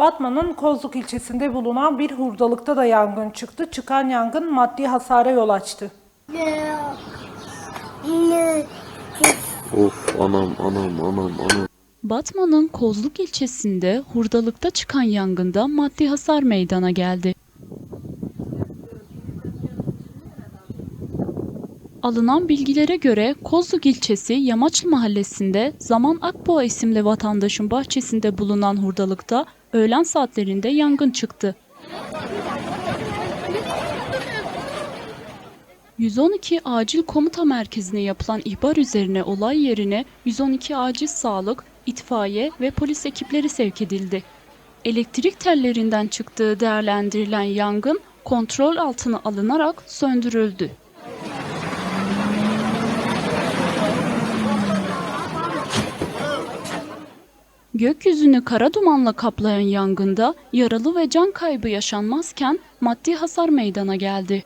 Batman'ın Kozluk ilçesinde bulunan bir hurdalıkta da yangın çıktı. Çıkan yangın maddi hasara yol açtı. Of anam anam anam anam. Batman'ın Kozluk ilçesinde hurdalıkta çıkan yangında maddi hasar meydana geldi. Alınan bilgilere göre Kozluk ilçesi Yamaçlı mahallesinde Zaman Akboğa isimli vatandaşın bahçesinde bulunan hurdalıkta öğlen saatlerinde yangın çıktı. 112 Acil Komuta Merkezi'ne yapılan ihbar üzerine olay yerine 112 Acil Sağlık, itfaiye ve polis ekipleri sevk edildi. Elektrik tellerinden çıktığı değerlendirilen yangın kontrol altına alınarak söndürüldü. Gökyüzünü kara dumanla kaplayan yangında yaralı ve can kaybı yaşanmazken maddi hasar meydana geldi.